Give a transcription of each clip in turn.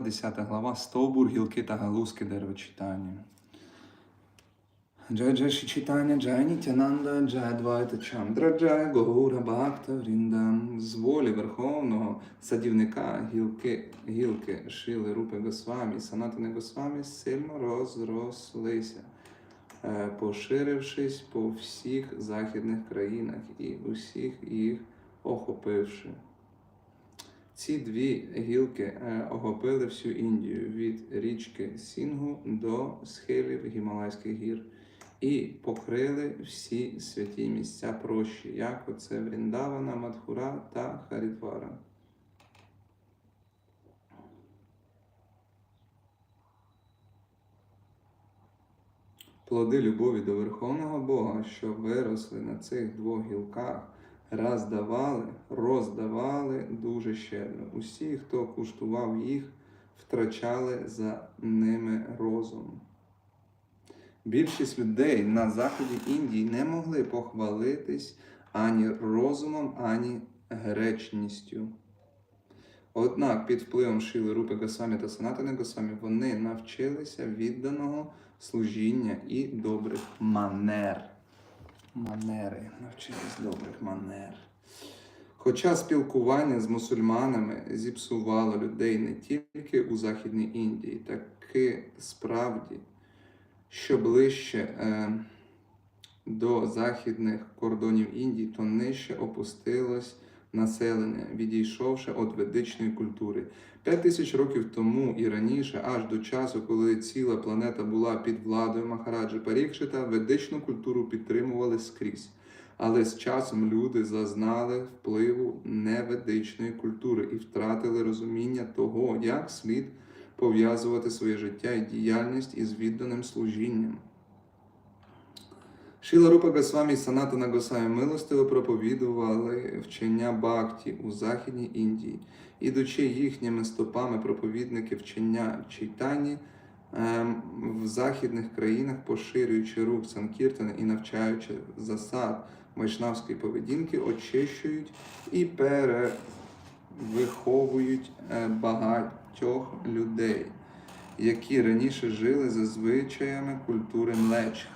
10 глава Стовбур, гілки та галузки деревочитання. Джай Джай Шичитання, Джай Нітянанда, Джай Двайта Чандра, Джай Гаура Бхакта Врінда. З волі Верховного садівника гілки, гілки Шили Рупи Госвамі, Санатани Госвамі сильно розрослися, е, поширившись по всіх західних країнах і усіх їх охопивши. Ці дві гілки е, охопили всю Індію від річки Сінгу до схилів Гімалайських гір і покрили всі святі місця прощі, як оце Вріндавана, Мадхура та Харідвара. Плоди любові до Верховного Бога, що виросли на цих двох гілках, роздавали, роздавали дуже щедро. Усі, хто куштував їх, втрачали за ними розум. Більшість людей на заході Індії не могли похвалитись ані розумом, ані гречністю. Однак під впливом Шили Рупи Госвамі та Санатани Госвамі вони навчилися відданого служіння і добрих манер. Манери, навчитись добрих манер. Хоча спілкування з мусульманами зіпсувало людей не тільки у Західній Індії, таки справді, що ближче е, до західних кордонів Індії, то нижче опустилось населення, відійшовши від ведичної культури. П'ять тисяч років тому і раніше, аж до часу, коли ціла планета була під владою Махараджі Парікшита, ведичну культуру підтримували скрізь. Але з часом люди зазнали впливу неведичної культури і втратили розуміння того, як слід пов'язувати своє життя і діяльність із відданим служінням. Шіла Рупа Госвамі і Санатана Госвамі милостиво проповідували вчення Бхакті у Західній Індії, ідучи їхніми стопами проповідники вчення Чайтані ем, в західних країнах, поширюючи рух Санкіртани і навчаючи засад вайшнавської поведінки, очищують і перевиховують е, багатьох людей, які раніше жили за звичаями культури млеч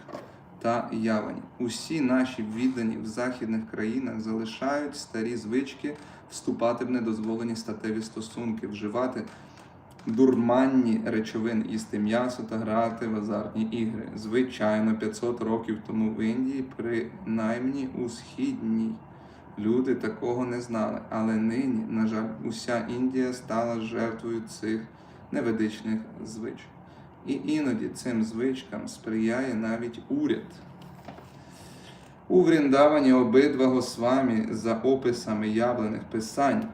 та явані. Усі наші віддані в західних країнах залишають старі звички вступати в недозволені статеві стосунки, вживати дурманні речовини, їсти м'ясо та грати в азартні ігри. Звичайно, 500 років тому в Індії, принаймні у східній, люди такого не знали. Але нині, на жаль, уся Індія стала жертвою цих неведичних звичок. І іноді цим звичкам сприяє навіть уряд. У Вріндавані обидва Госвамі за описами явлених писань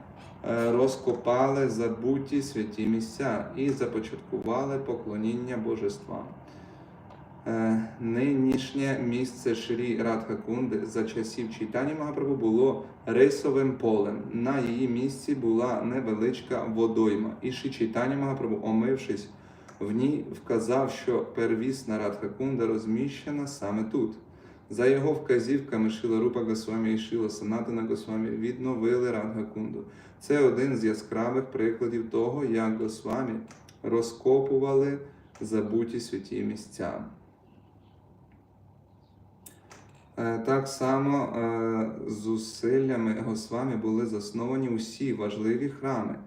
е, розкопали забуті святі місця і започаткували поклоніння божествам. Е, Нинішнє місце Шрі Радхакунди за часів Чайтані Магапрабу було рисовим полем. На її місці була невеличка водойма. І Шрі Чайтані Магапрабу, омившись в ній вказав, що первісна Радхакунда розміщена саме тут. За його вказівками Шила Рупа Госвамі і Шила Санатана Госвамі відновили Радхакунду. Це один з яскравих прикладів того, як Госвамі розкопували забуті святі місця. Е, Так само е, зусиллями Госвамі були засновані усі важливі храми.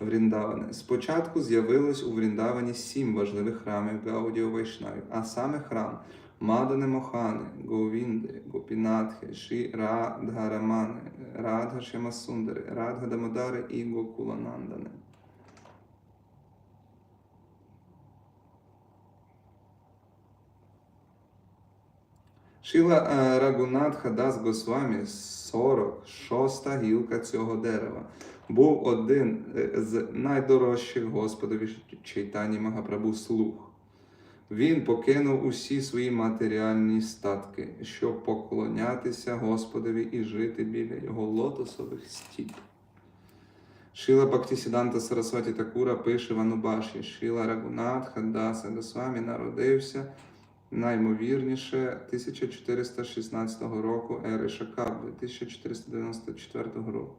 Вріндавани. Спочатку з'явилось у Вріндавані сім важливих храмів Гаудіо Вайшнавів, а саме храм Мадане Мохани, Говінди, Гопінатхи, Ші Радгарамани, Радга Шемасундари, Радга Дамодари і Гокуланандани. Шіла е, Рагунатха Дас Госвамі 46-та гілка цього дерева був один е, з найдорожчих Господові Чайтані Магапрабу слух. Він покинув усі свої матеріальні статки, щоб поклонятися Господові і жити біля його лотосових стіп. Шіла Бактісіданта Сарасваті Такура пише в Анубаші, Шіла Рагунатха Даса Госвамі народився наймовірніше 1416 року ери Шакаби, 1494 року.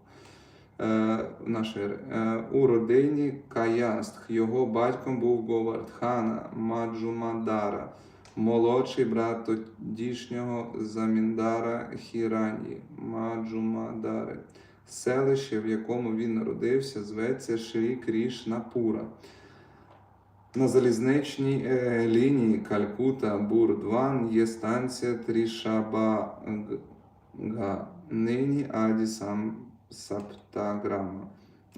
е, нашої ери. Е, у родині Каястх. Його батьком був Говардхана Маджумадара, молодший брат тодішнього заміндара Хірані Маджумадари. Селище, в якому він народився, зветься Шрі Крішнапура. На залізничній е, лінії Калькута Бурдван є станція Трішабага, нині Адісам Саптаграма.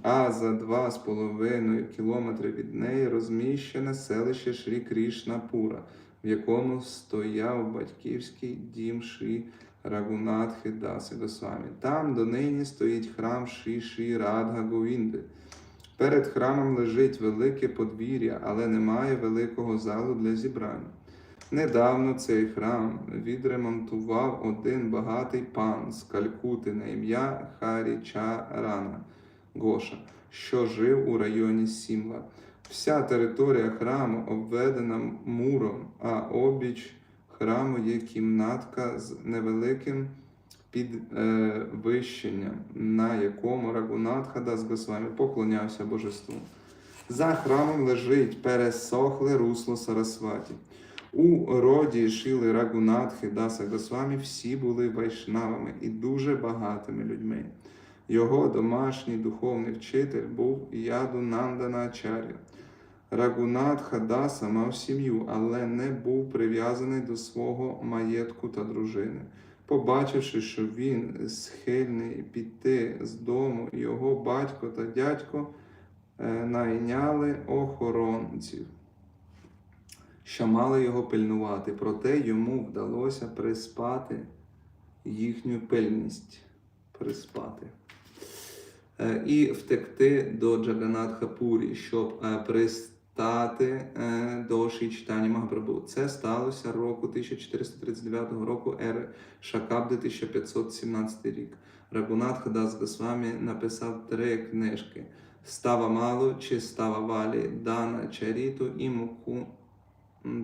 А за два з половиною кілометри від неї розміщене селище Шрі Крішнапура, в якому стояв батьківський дім Шрі Рагунатхи Даси Госвамі. Там донині стоїть храм Шрі Шрі Радга Говінди. Перед храмом лежить велике подвір'я, але немає великого залу для зібрання. Недавно цей храм відремонтував один багатий пан з Калькути на ім'я Харічарана Гоша, що жив у районі Сімла. Вся територія храму обведена муром, а обіч храму є кімнатка з невеликим підвищенням, на якому Рагунатха Дас Госвамі поклонявся божеству. За храмом лежить пересохле русло Сарасваті. У роді Шіли Рагунатхи Даса Госвамі всі були вайшнавами і дуже багатими людьми. Його домашній духовний вчитель був Яду Нанданачаря. Рагунатха Даса мав сім'ю, але не був прив'язаний до свого маєтку та дружини. Побачивши, що він схильний піти з дому, його батько та дядько е, найняли охоронців, що мали його пильнувати. Проте йому вдалося приспати їхню пильність. Приспати. Е, І втекти до Джаганатхапурі, щоб е, пристати е, до Ші Читані Магапрабу. Це сталося року 1439 року ери Шакабди 1517 рік. Рагунатха Дас Госвамі написав три книжки: Става Мало чи Става Валі, Дана Чаріту і Муку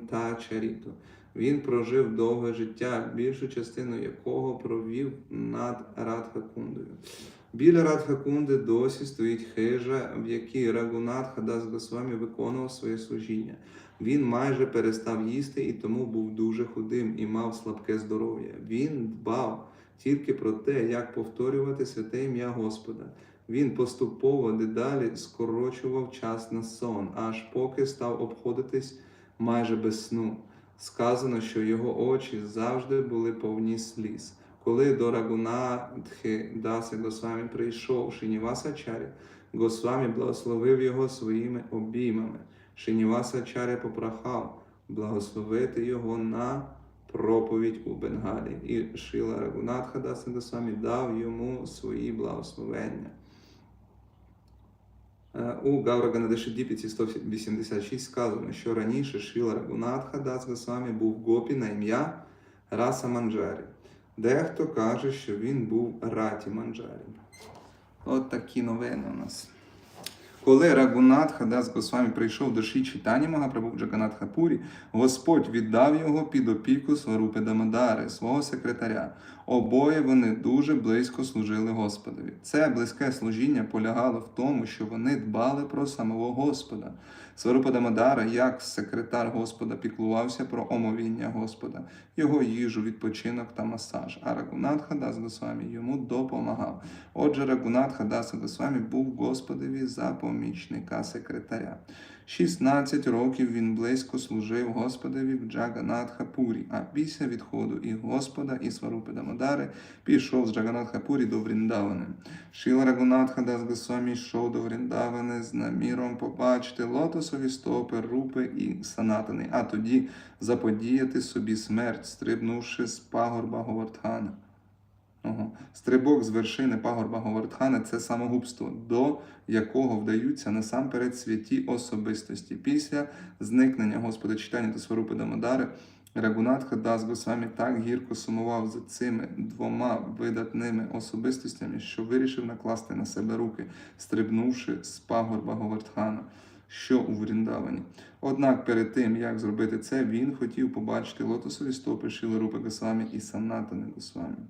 та Чаріту. Він прожив довге життя, більшу частину якого провів над Радхакундою. Біля Радхакунди досі стоїть хижа, в якій Рагунат Хадас Госвамі виконував своє служіння. Він майже перестав їсти і тому був дуже худим і мав слабке здоров'я. Він дбав тільки про те, як повторювати святе ім'я Господа. Він поступово дедалі скорочував час на сон, аж поки став обходитись майже без сну. Сказано, що його очі завжди були повні сліз. Коли до Рагунатхи Даси Госвамі прийшов Шинівасачаря, Госвамі благословив його своїми обіймами. Шинівасачаря попрохав благословити його на проповідь у Бенгалі. І Шила Рагунатха Даси Госвамі дав йому свої благословення. Е, У Гаураганадеші Діпіці 186 сказано, що раніше Шила Рагунатха Дас Госвамі був гопі на ім'я Раса Манджарі. Дехто каже, що він був Раті Манджарі. От такі новини у нас. Коли Рагунат Хадас Госвамі прийшов до Ші Читані Магапрабу в Джаганатхапурі, Господь віддав його під опіку Сварупи Дамадари, свого секретаря. Обоє вони дуже близько служили Господові. Це близьке служіння полягало в тому, що вони дбали про самого Господа. Сварупа Дамадара, як секретар Господа, піклувався про омовіння Господа, його їжу, відпочинок та масаж. А Рагунат Хадас Госвамі йому допомагав. Отже, Рагунат Хадас Госвамі був Господові за помічника секретаря. 16 років він близько служив Господові в Джаганатхапурі, а після відходу і Господа, і Сварупи Дамодари пішов з Джаганатхапурі до Вріндавани. Шіла Рагунатха Дас Госвамі йшов до Вріндавани з наміром побачити лотосові стопи, рупи і санатани, а тоді заподіяти собі смерть, стрибнувши з пагорба Говардхана. Ого. Стрибок з вершини пагорба Говардхана це самогубство, до якого вдаються насамперед святі особистості. Після зникнення Господа читання та Сварупи Дамодари Рагунатха Дас Госвамі так гірко сумував за цими двома видатними особистостями, що вирішив накласти на себе руки, стрибнувши з пагорба Говардхана. Що у Вріндавані. Однак перед тим, як зробити це, він хотів побачити лотосові стопи Шіли Рупи Госвамі і Санатани Госвамі. Е,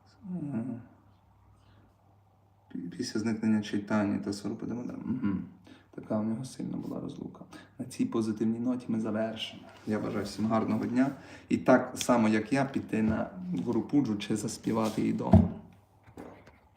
пі- Після зникнення читання та. Угу. Така у нього сильна була розлука. На цій позитивній ноті ми завершимо. Я бажаю всім гарного дня. І так само, як я, піти на Гурупуджу чи заспівати її вдома.